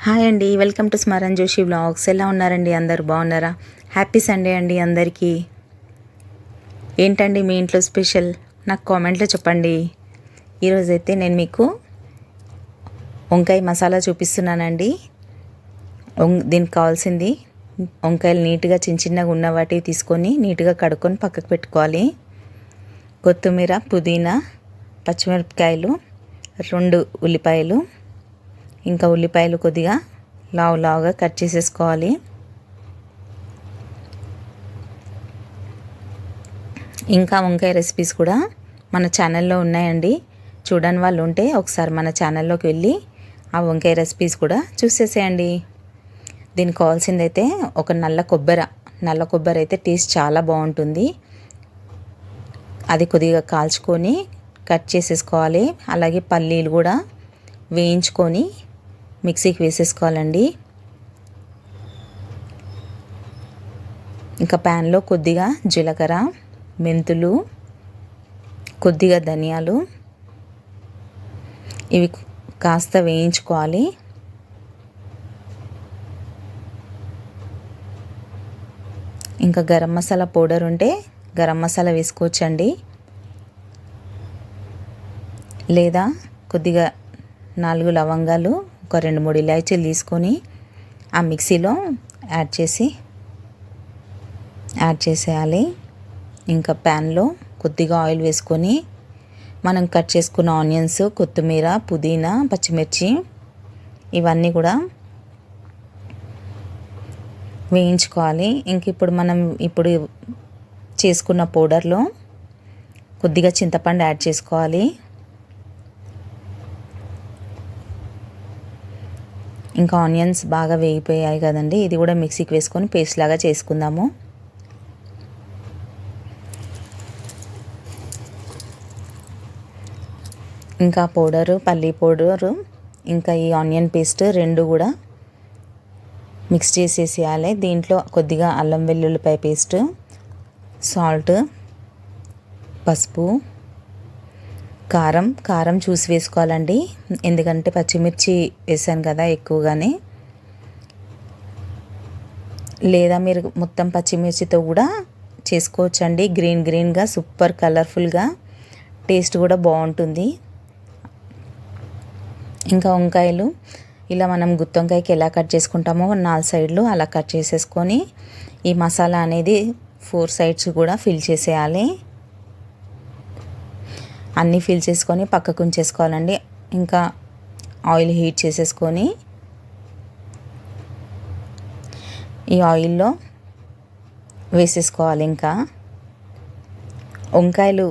Hi అండి welcome to Smaran Joshi blogs ఎలా ఉన్నారండి అందరు? బాగున్నారా? హ్యాపీ సండే అండి అందరికీ. ఏంటండి మీ ఇంట్లో స్పెషల్? నాకు కామెంట్లో చెప్పండి. ఈరోజైతే నేను మీకు వంకాయ మసాలా చూపిస్తున్నానండి. వం- దీనికి కావాల్సింది వంకాయలు నీట్గా చిన్న చిన్నగా ఉన్న వాటివి తీసుకొని నీట్గా కడుక్కొని పక్కకు పెట్టుకోవాలి. కొత్తిమీర పుదీనా పచ్చిమిరపకాయలు రెండు ఉల్లిపాయలు ఇంకా ఉల్లిపాయలు కొద్దిగా లావు లావుగా కట్ చేసేసుకోవాలి. ఇంకా వంకాయ రెసిపీస్ కూడా మన ఛానల్లో ఉన్నాయండి. చూడని వాళ్ళు ఉంటే ఒకసారి మన ఛానల్లోకి వెళ్ళి ఆ వంకాయ రెసిపీస్ కూడా చూసేసేయండి. దీనికి కావాల్సిందైతే ఒక నల్ల కొబ్బరి నల్ల కొబ్బరి అయితే టేస్ట్ చాలా బాగుంటుంది. అది కొద్దిగా కాల్చుకొని కట్ చేసేసుకోవాలి. అలాగే పల్లీలు కూడా వేయించుకొని మిక్సీకి వేసేసుకోవాలండి. ఇంకా ప్యాన్లో కొద్దిగా జీలకర్ర మెంతులు కొద్దిగా ధనియాలు. ఇవి కాస్త వేయించుకోవాలి. ఇంకా గరం మసాలా పౌడర్ ఉంటే గరం మసాలా వేసుకోవచ్చండి. లేదా కొద్దిగా నాలుగు లవంగాలు ఒక రెండు మూడు ఇలాచీలు తీసుకొని ఆ మిక్సీలో యాడ్ చేసి యాడ్ చేసేయాలి. ఇంకా ప్యాన్లో కొద్దిగా ఆయిల్ వేసుకొని మనం కట్ చేసుకున్న ఆనియన్స్ కొత్తిమీర పుదీనా పచ్చిమిర్చి ఇవన్నీ కూడా వేయించుకోవాలి. ఇంక ఇప్పుడు మనం ఇప్పుడు చేసుకున్న పౌడర్లో కొద్దిగా చింతపండు యాడ్ చేసుకోవాలి. ఇంకా ఆనియన్స్ బాగా వేగిపోయాయి కదండి. ఇది కూడా మిక్సీకి వేసుకొని పేస్ట్ లాగా చేసుకుందాము. ఇంకా పౌడరు పల్లీ పౌడరు ఇంకా ఈ ఆనియన్ పేస్ట్ రెండు కూడా మిక్స్ చేసేసేయాలి. దీంట్లో కొద్దిగా అల్లం వెల్లుల్లిపాయ పేస్ట్ సాల్ట్ పసుపు కారం కారం చూసి వేసుకోవాలండి. ఎందుకంటే పచ్చిమిర్చి వేసాను కదా ఎక్కువగానే. లేదా మీరు మొత్తం పచ్చిమిర్చితో కూడా చేసుకోవచ్చండి. గ్రీన్ గ్రీన్గా సూపర్ కలర్ఫుల్గా. టేస్ట్ కూడా బాగుంటుంది. ఇంకా వంకాయలు. ఇలా మనం గుత్తొంకాయకి ఎలా కట్ చేసుకుంటామో నాలుగు సైడ్లు అలా కట్ చేసేసుకొని ఈ మసాలా అనేది ఫోర్ సైడ్స్ కూడా ఫిల్ చేసేయాలి. అన్నీ ఫిల్ చేసుకొని పక్కకు ఉంచేసుకోవాలండి. ఇంకా ఆయిల్ హీట్ చేసేసుకొని ఈ ఆయిల్లో వేసేసుకోవాలి ఇంకా. వంకాయలు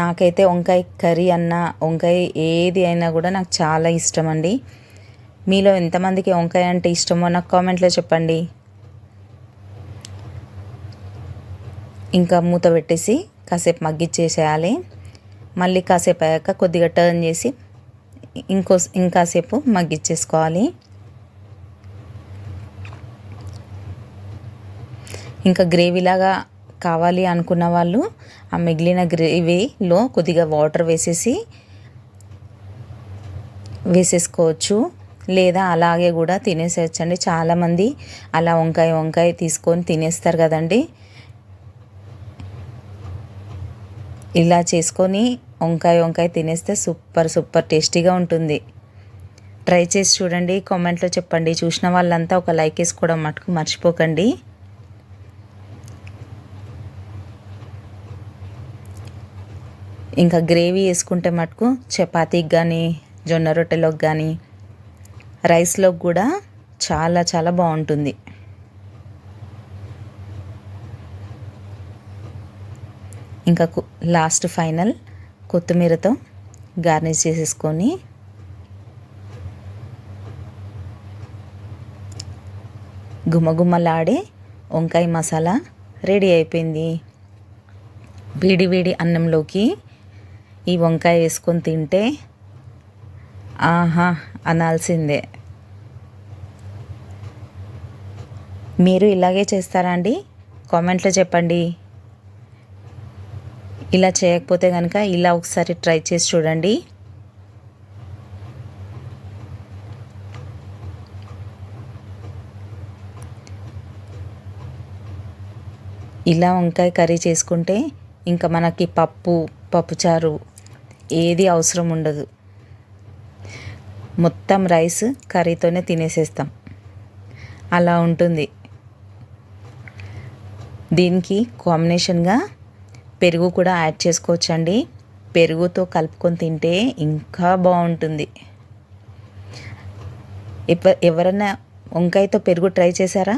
నాకైతే వంకాయ కర్రీ అన్నా వంకాయ ఏది అయినా కూడా నాకు చాలా ఇష్టం అండి మీలో ఎంతమందికి వంకాయ అంటే ఇష్టమో నాకు కామెంట్లో చెప్పండి. ఇంకా మూత పెట్టేసి కాసేపు మగ్గిచ్చేసేయాలి. మళ్ళీ కాసేపు అయ్యాక కొద్దిగా టర్న్ చేసి ఇంకో ఇంకాసేపు మగ్గిచ్చేసుకోవాలి ఇంకా గ్రేవీలాగా కావాలి అనుకున్న వాళ్ళు ఆ మిగిలిన గ్రేవీలో కొద్దిగా వాటర్ వేసేసి వేసేసుకోవచ్చు. లేదా అలాగే కూడా తినేసేయచ్చండి చాలామంది అలా వంకాయ వంకాయ తీసుకొని తినేస్తారు కదండి. ఇలా చేసుకొని వంకాయ వంకాయ తినేస్తే సూపర్ సూపర్ టేస్టీగా ఉంటుంది. ట్రై చేసి చూడండి. కామెంట్లో చెప్పండి. చూసిన వాళ్ళంతా ఒక లైక్ వేసుకోవడం మటుకు మర్చిపోకండి. ఇంకా గ్రేవీ వేసుకుంటే మటుకు చపాతీకి కానీ జొన్న రొట్టెలోకి కానీ రైస్లోకి కూడా చాలా చాలా బాగుంటుంది. ఇంకా లాస్ట్ ఫైనల్ కొత్తిమీరతో గార్నిష్ చేసేసుకొని గుమగుమలాడే వంకాయ మసాలా రెడీ అయిపోయింది. వేడి వేడి అన్నంలోకి ఈ వంకాయ వేసుకొని తింటే ఆహా అనాల్సిందే. మీరు ఇలాగే చేస్తారా అండి? కామెంట్లో చెప్పండి. ఇలా చేయకపోతే కనుక ఇలా ఒకసారి ట్రై చేసి చూడండి. ఇలా వంకాయ కర్రీ చేసుకుంటే ఇంకా మనకి పప్పు పప్పుచారు ఏది అవసరం ఉండదు. మొత్తం రైస్ కర్రీతోనే తినేసేస్తాం. అలా ఉంటుంది. దీనికి కాంబినేషన్గా పెరుగు కూడా యాడ్ చేసుకోవచ్చండి. పెరుగుతో కలుపుకొని తింటే ఇంకా బాగుంటుంది. ఎవ ఎవరన్నా వంకాయతో పెరుగు ట్రై చేశారా?